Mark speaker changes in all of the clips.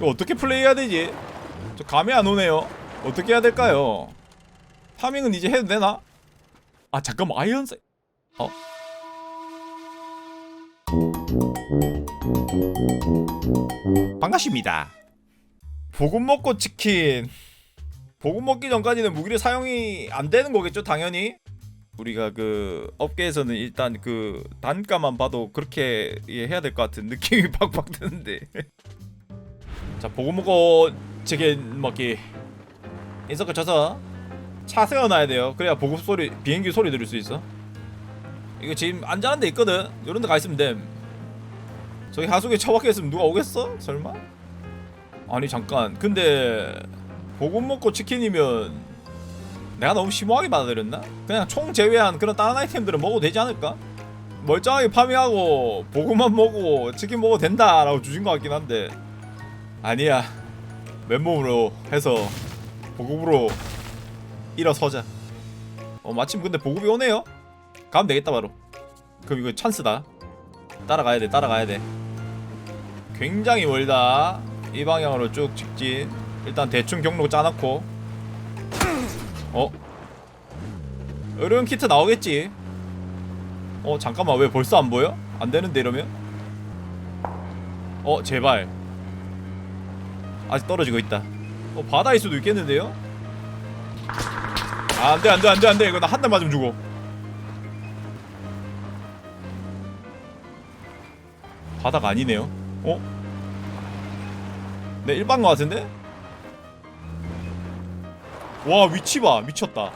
Speaker 1: 이거 어떻게 플레이해야 되지? 저 감이 안 오네요. 어떻게 해야 될까요? 파밍은 이제 해도 되나? 아 잠깐만 아이언스 어? 반갑습니다. 보급 먹고 치킨. 보급 먹기 전까지는 무기를 사용이 안 되는 거겠죠, 당연히. 우리가 그 업계에서는 일단 그 단가만 봐도 그렇게 예, 해야 될 것 같은 느낌이 팍팍 드는데. 자, 보급 먹고 치킨 먹기. 인서클 쳐서 차 세워놔야 돼요. 그래야 보급 소리, 비행기 소리 들을 수 있어. 이거 지금 안전한 데 있거든. 이런 데 가 있으면 됨. 저기 하수구에 처박혀 있으면 누가 오겠어? 설마? 아니 잠깐. 근데 보급 먹고 치킨이면 내가 너무 심오하게 받아들였나? 그냥 총 제외한 그런 다른 아이템들은 먹어도 되지 않을까? 멀쩡하게 파밍하고 보급만 먹고 치킨 먹어도 된다라고 주신 것 같긴 한데 아니야. 맨몸으로 해서 보급으로 일어서자. 어 마침 근데 보급이 오네요. 가면 되겠다 바로. 그럼 이거 찬스다. 따라가야 돼 따라가야 돼. 굉장히 멀다. 이 방향으로 쭉 직진. 일단 대충 경로 짜놓고. 어? 의료용 키트 나오겠지? 어 잠깐만. 왜 벌써 안 보여? 안 되는데 이러면? 어 제발 아직 떨어지고 있다 어 바다일 수도 있겠는데요? 아 안돼 안돼 안돼 안돼 이거 나 한 대 맞으면 죽어 바다가 아니네요 어? 네 일반 거 같은데? 와 위치 봐 미쳤다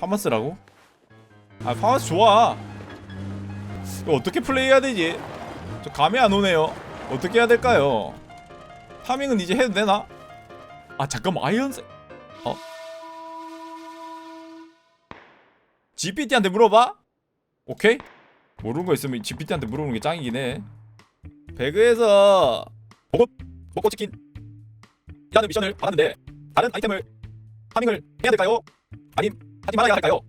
Speaker 1: 파마스라고? 아 파마스 좋아 이거 어떻게 플레이해야 되지? 저 감이 안 오네요 어떻게 해야 될까요? 파밍은 이제 해도 되나? 아 잠깐만 아이언스 어? GPT한테 물어봐? 오케이? 모르는 거 있으면 GPT한테 물어보는 게 짱이긴 해 배그에서 보급 먹고 치킨 이라는 미션을 받았는데 다른 아이템을 파밍을 해야 될까요? 아님 하지 말아야 할까요?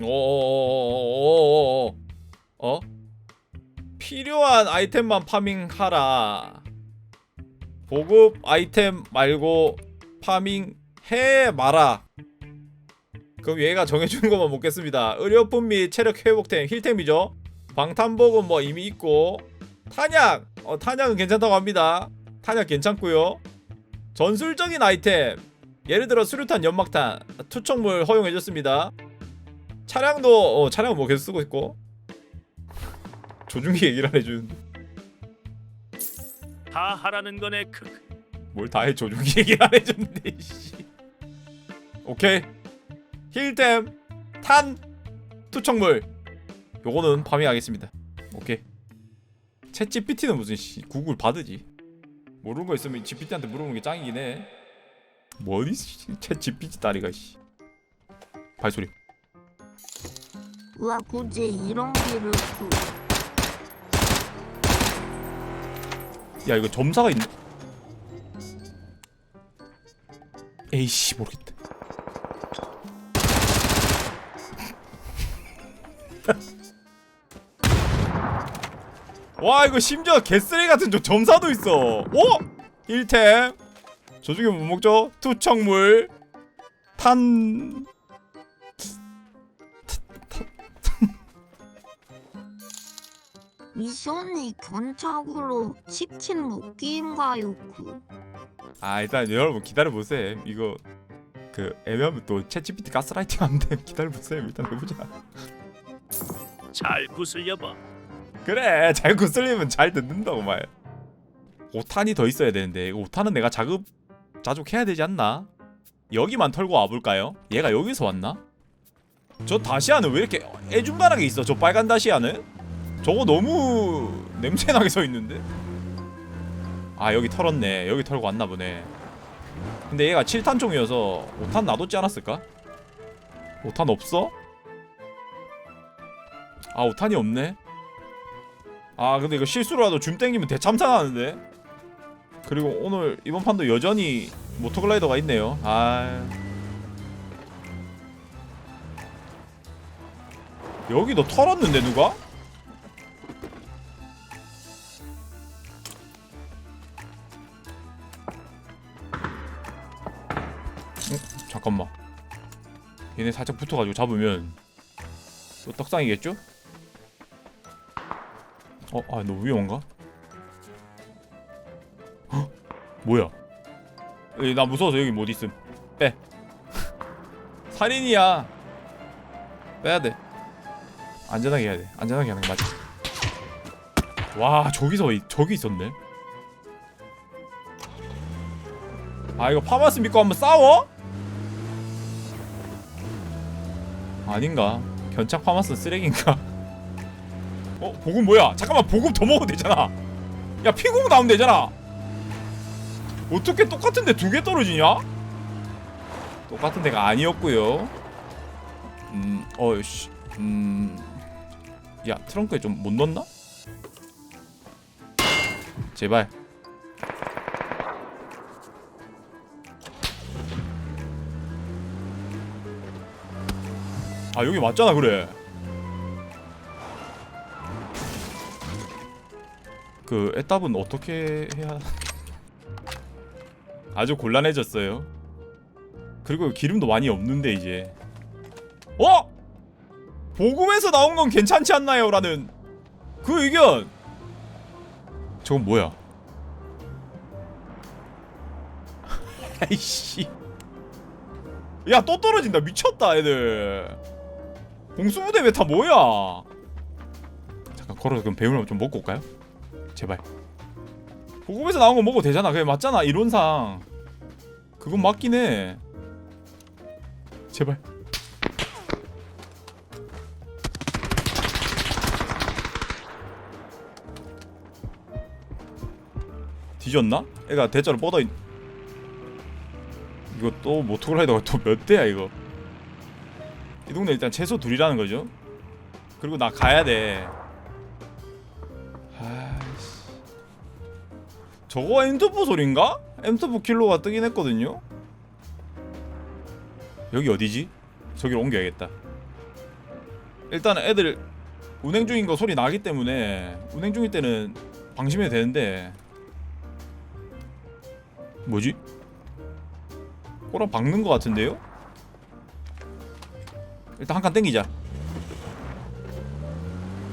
Speaker 1: 오오오오오오 어? 필요한 아이템만 파밍하라. 보급 아이템 말고 파밍해 마라. 그럼 얘가 정해주는 것만 먹겠습니다. 의료품 및 체력 회복템 힐템이죠. 방탄복은 뭐 이미 있고. 탄약! 어 탄약은 괜찮다고 합니다. 탄약 괜찮고요. 전술적인 아이템! 예를 들어 수류탄 연막탄 투척물 허용해줬습니다. 차량도 어 차량은 뭐 계속 쓰고 있고 조준기 얘기를 안 해주는데.
Speaker 2: 다 하라는 거네 크.
Speaker 1: 뭘다 해 조준기 얘기를 안 해줬는데 씨. 오케이. 힐템 탄 투척물. 요거는 파밍하겠습니다. 오케이. 챗 GPT는 무슨 씨 구글 받으지? 모르는 거 있으면 GPT한테 물어보는 게 짱이긴 해. 뭐니 챗 GPT 다리가 씨. 발소리.
Speaker 3: 와 굳이 이런 길을 그
Speaker 1: 야 이거 점사가 있네. 에이씨 모르겠다. 와 이거 심지어 개쓰레기 같은 저 점사도 있어. 오? 1템. 저 중에 뭐 먹죠? 투척물. 탄
Speaker 3: 미션이 견착으로 치킨 먹기인가요? 그
Speaker 1: 아 일단 여러분 기다려보세요 이거 그 애매하면 또 챗GPT 가스라이팅 하면 돼 기다려보세요 일단 해보자
Speaker 2: 잘 구슬려 봐.
Speaker 1: 그래 잘 구슬리면 잘 듣는다고 말 5탄이 더 있어야 되는데 5탄은 내가 자급 자족해야 되지 않나? 여기만 털고 와볼까요? 얘가 여기서 왔나? 저 다시아는 왜 이렇게 애중간하게 있어 저 빨간 다시아는? 저거 너무 냄새나게 서 있는데? 아 여기 털었네 여기 털고 왔나 보네 근데 얘가 7탄 종이어서 5탄 놔뒀지 않았을까? 5탄 없어? 아 5탄이 없네 아 근데 이거 실수로라도 줌 땡기면 대참사나는데 그리고 오늘 이번 판도 여전히 모토글라이더가 있네요 아 여기도 털었는데 누가? 잠깐만. 얘네 살짝 붙어가지고 잡으면 또 떡상이겠죠? 어? 아 너무 위험한가? 헉, 뭐야? 에이, 나 무서워서 여기 못 있음. 빼. 살인이야. 빼야돼. 안전하게 해야 돼. 안전하게 하는 게 맞지. 와 저기서 이- 저기 있었네. 아 이거 파마스 믿고 한번 싸워? 아닌가? 견착 파마스 쓰레기인가? 어 보급 뭐야? 잠깐만 보급 더 먹어도 되잖아. 야 피공 나오면 되잖아. 어떻게 똑같은데 두 개 떨어지냐? 똑같은 데가 아니었고요. 음 어이씨. 음 야 트렁크에 좀 못 넣었나? 제발 아 여기 맞잖아 그래. 그 애답은 어떻게 해야 아주 곤란해졌어요. 그리고 기름도 많이 없는데 이제. 어? 보금에서 나온 건 괜찮지 않나요? 라는 그 의견? 저건 뭐야? 아이씨. 야 또 떨어진다. 미쳤다 애들 공수부대 메타 뭐야 잠깐 걸어서 그럼 배우면 좀 먹고 올까요? 제발. 보급에서 나온 거 먹어도 되잖아. 그게 맞잖아 이론상. 그건 맞긴 해. 제발. 뒤졌나? 애가 대자로 뻗어 있 이거 또 모토라이더가 또 몇 대야 이거 이 동네 일단 최소 둘이라는 거죠 그리고 나 가야 돼 아이씨 저거 M2 소린가? M2 킬로가 뜨긴 했거든요 여기 어디지? 저기로 옮겨야겠다 일단 애들 운행 중인 거 소리 나기 때문에 운행 중일 때는 방심해도 되는데 뭐지? 꼬라 박는 거 같은데요? 일단 한 칸 땡기자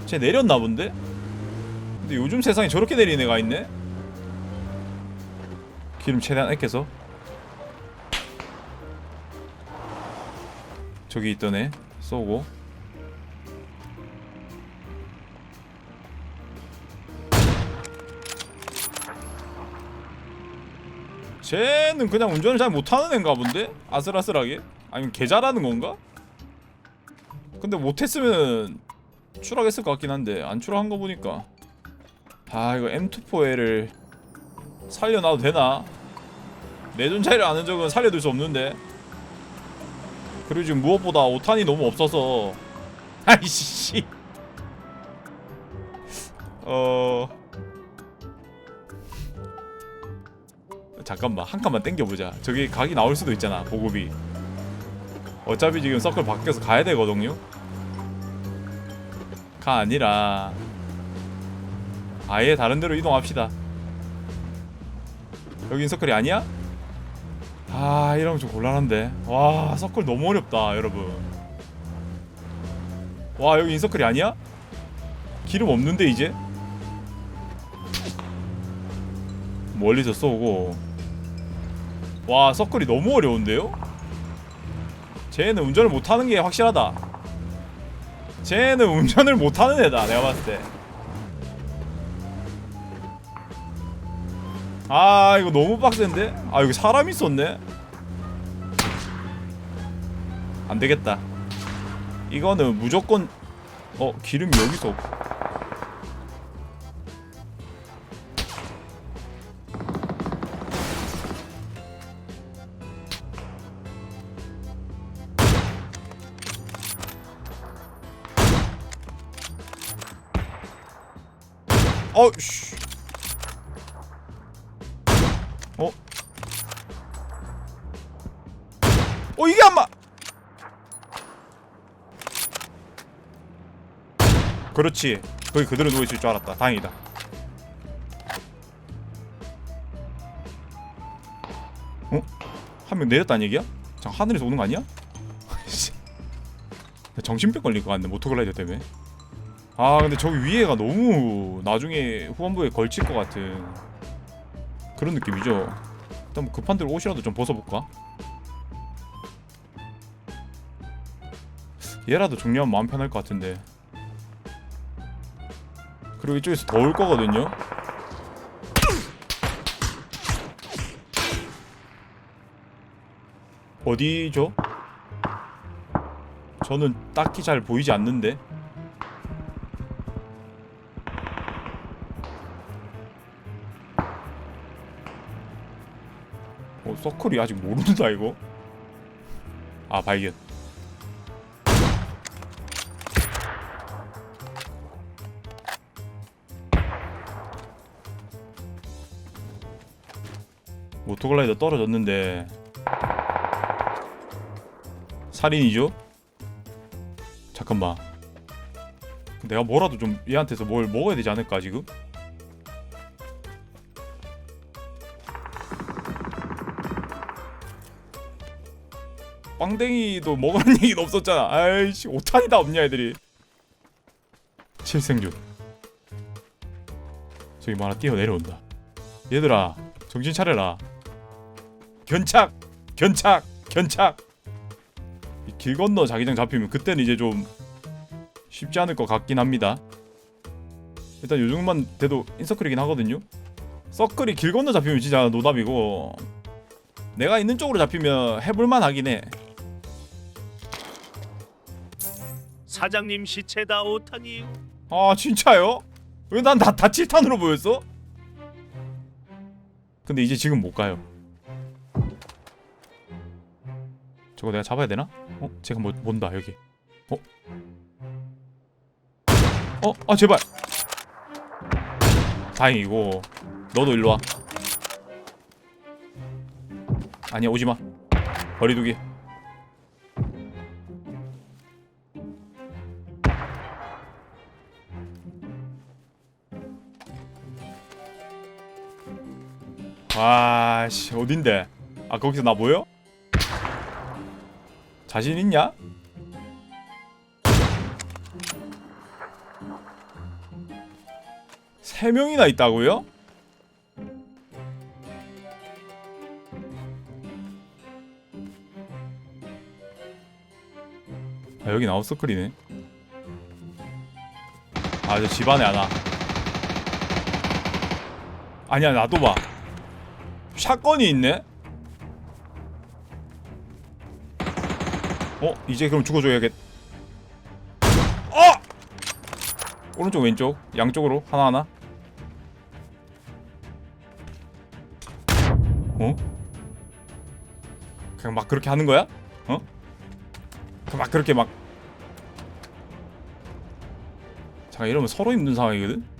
Speaker 1: 쟤 내렸나 본데? 근데 요즘 세상에 저렇게 내리는 애가 있네? 기름 최대한 아껴서 저기 있던 애 쏘고 쟤는 그냥 운전을 잘 못하는 애인가 본데? 아슬아슬하게? 아니면 개 잘하는 건가? 근데 못했으면 추락했을 것 같긴 한데 안 추락한 거 보니까. 아 이거 M24L을 살려놔도 되나? 내존 차이를 아는 적은 살려둘 수 없는데. 그리고 지금 무엇보다 오탄이 너무 없어서. 아이씨 어... 잠깐만 한 칸만 땡겨보자. 저기 각이 나올 수도 있잖아 보급이. 어차피 지금 서클 바뀌어서 가야 되거든요 가 아니라 아예 다른 데로 이동합시다 여긴 서클이 아니야? 아 이러면 좀 곤란한데 와 서클 너무 어렵다 여러분 와 여기 인서클이 아니야? 기름 없는데 이제? 멀리서 쏘고 와 서클이 너무 어려운데요? 쟤는 운전을 못하는 게 확실하다 쟤는 운전을 못하는 애다 내가 봤을 때 아 이거 너무 빡센데? 아 여기 사람 있었네? 안되겠다 이거는 무조건 어 기름이 여기서 어씨 어? 어 이게 안 맞. 그렇지. 거기 그대로 누워 있을 줄 알았다. 다행이다. 어? 한 명 내렸다는 얘기야? 장 하늘에서 오는 거 아니야? 정신병 걸릴 것 같네 모토글라이더 때문에 아 근데 저기 위에가 너무 나중에 후반부에 걸칠 것 같은 그런 느낌이죠 일단 뭐 급한 대로 옷이라도 좀 벗어볼까? 얘라도 정리하면 마음 편할 것 같은데 그리고 이쪽에서 더올 거거든요 어디죠? 저는 딱히 잘 보이지 않는데 서클이 아직 모른다 이거 아 발견 모토글라이더 떨어졌는데 살인이죠? 잠깐만 내가 뭐라도 좀 얘한테서 뭘 먹어야 되지 않을까 지금? 빵댕이도 먹으라는 얘기는 없었잖아. 아이씨 오탄이 다 없냐 애들이. 칠생주 저기 뭐 하나 뛰어내려온다. 얘들아 정신 차려라. 견착 견착 견착. 이길 건너 자기장 잡히면 그때는 이제 좀 쉽지 않을 것 같긴 합니다. 일단 요 정도만 돼도 인서클이긴 하거든요. 서클이 길 건너 잡히면 진짜 노답이고 내가 있는 쪽으로 잡히면 해볼만 하긴 해
Speaker 2: 사장님 시체다 오탄이
Speaker 1: 아 진짜요? 왜 난 다 다칠탄으로 보였어? 근데 이제 지금 못 가요. 저거 내가 잡아야 되나? 어? 제가 뭐 본다 여기. 어? 어? 아 제발. 다행이고 너도 일로 와. 아니야 오지 마. 버리두기. 와씨 어딘데? 아 거기서 나 보여? 자신 있냐? 세 명이나 있다고요? 아 여기 아웃서클이네 아저 집안에 하나 아니야 나도 봐 샷건이 있네? 어? 이제 그럼 죽어줘야겠 어! 오른쪽 왼쪽 양쪽으로 하나하나 어? 그냥 막 그렇게 하는 거야? 어? 그냥 막 그렇게 막 잠깐 이러면 서로 힘든 상황이거든?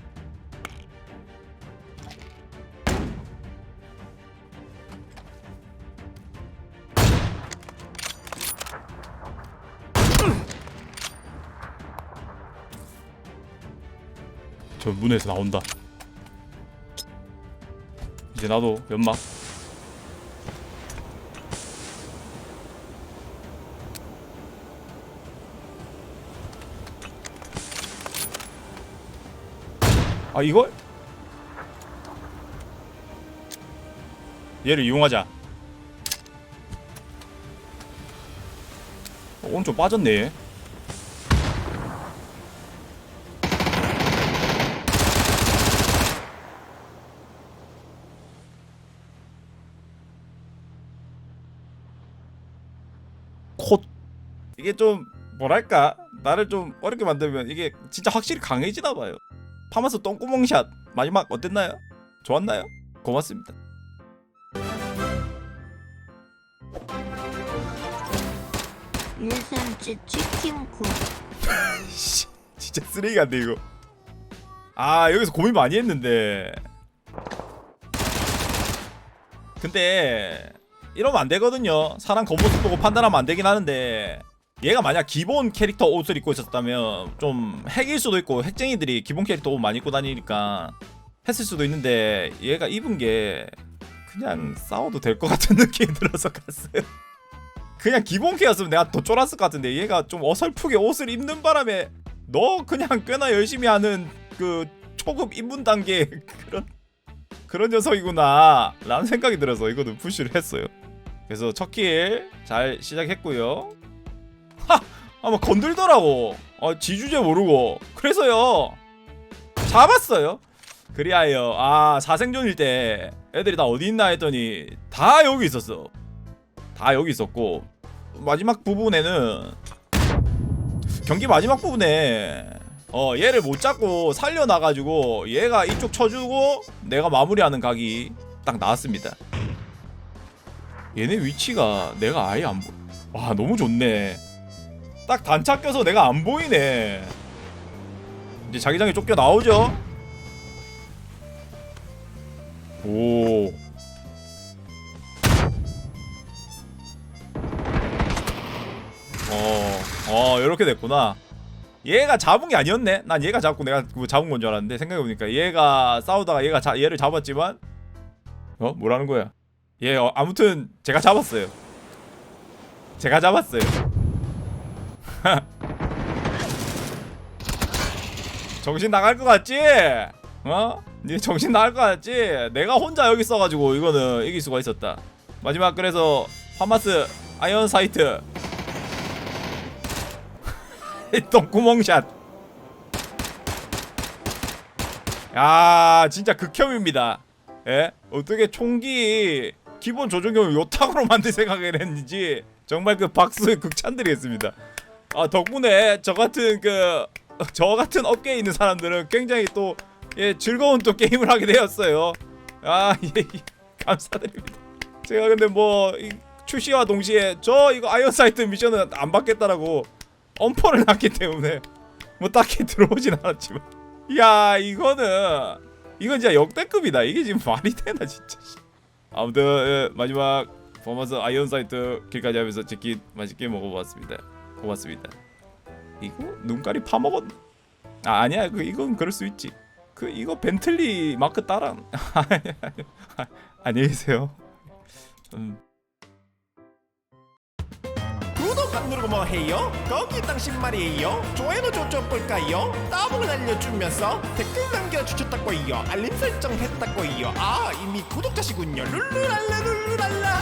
Speaker 1: 저 문에서 나온다. 이제 나도 연막. 아 이걸? 얘를 이용하자. 어, 오른쪽 빠졌네. 얘. 콧 이게 좀 뭐랄까? 나를 좀 어렵게 만들면 이게 진짜 확실히 강해지나 봐요. 파마스 똥구멍샷 마지막 어땠나요? 좋았나요? 고맙습니다.
Speaker 3: 1cm 치킨코
Speaker 1: 씨, 진짜 쓰레기 같네 이거. 아 여기서 고민 많이 했는데. 근데 이러면 안 되거든요. 사람 겉모습 보고 판단하면 안 되긴 하는데 얘가 만약 기본 캐릭터 옷을 입고 있었다면 좀 핵일 수도 있고 핵쟁이들이 기본 캐릭터 옷 많이 입고 다니니까 했을 수도 있는데 얘가 입은 게 그냥 싸워도 될 것 같은 느낌이 들어서 갔어요 그냥 기본 케였으면 내가 더 쫄았을 것 같은데 얘가 좀 어설프게 옷을 입는 바람에 너 그냥 꽤나 열심히 하는 그 초급 입문 단계 그런 그런 녀석이구나 라는 생각이 들어서 이거는 푸시를 했어요 그래서 첫 킬 잘 시작했고요 하! 아마 건들더라고. 어, 지주제 모르고. 그래서요. 잡았어요. 그리하여 아 사생존일 때 애들이 다 어디 있나 했더니 다 여기 있었어. 다 여기 있었고. 마지막 부분에는 경기 마지막 부분에 어 얘를 못 잡고 살려놔가지고 얘가 이쪽 쳐주고 내가 마무리하는 각이 딱 나왔습니다. 얘네 위치가 내가 아예 안 보. 와 너무 좋네 딱 단차 껴서 내가 안 보이네 이제 자기장에 쫓겨 나오죠 오 어, 어, 이렇게 됐구나. 얘가 잡은 게 아니었네. 난 얘가 잡고 내가 그거 잡은 건 줄 알았는데 생각해 보니까 얘가 싸우다가 얘가 자, 얘를 잡았지만 어 뭐라는 거야? 얘 어, 아무튼 제가 잡았어요. 제가 잡았어요. 정신 나갈 것 같지? 어? 니 정신 나갈 것 같지? 내가 혼자 여기 있어가지고 이거는 이길 수가 있었다. 마지막 그래서 파마스 아이언 사이트 똥구멍샷 야 진짜 극혐입니다 예? 어떻게 총기 기본 조종경을 요탁으로 만들 생각을 했는지 정말 그 박수의 극찬드리겠습니다 아 덕분에 저 같은 그 저 같은 업계에 있는 사람들은 굉장히 또 예, 즐거운 또 게임을 하게 되었어요. 아 예, 예, 감사드립니다. 제가 근데 뭐 이, 출시와 동시에 저 이거 아이언 사이트 미션은 안 받겠다라고 엄포를 놨기 때문에 뭐 딱히 들어오진 않았지만. 야 이거는 이건 진짜 역대급이다. 이게 지금 말이 되나 진짜. 아무튼 예, 마지막 퍼마스 아이언 사이트 길까지 하면서 치킨 맛있게 먹어봤습니다 고맙습니다. 이거 눈깔이 파먹었 아 아니야. 그 이건 그럴 수 있지. 그 이거 벤틀리 마크 따라 안녕히 계세요. 음.
Speaker 4: 구독 안 누르고 뭐 해요? 거기 당신 말이에요? 좋아요도 좀 볼까요? 따봉을 알려주면서 댓글 남겨주셨다고요. 알림 설정 했다고요. 아 이미 구독자시군요. 룰루랄라 룰루랄라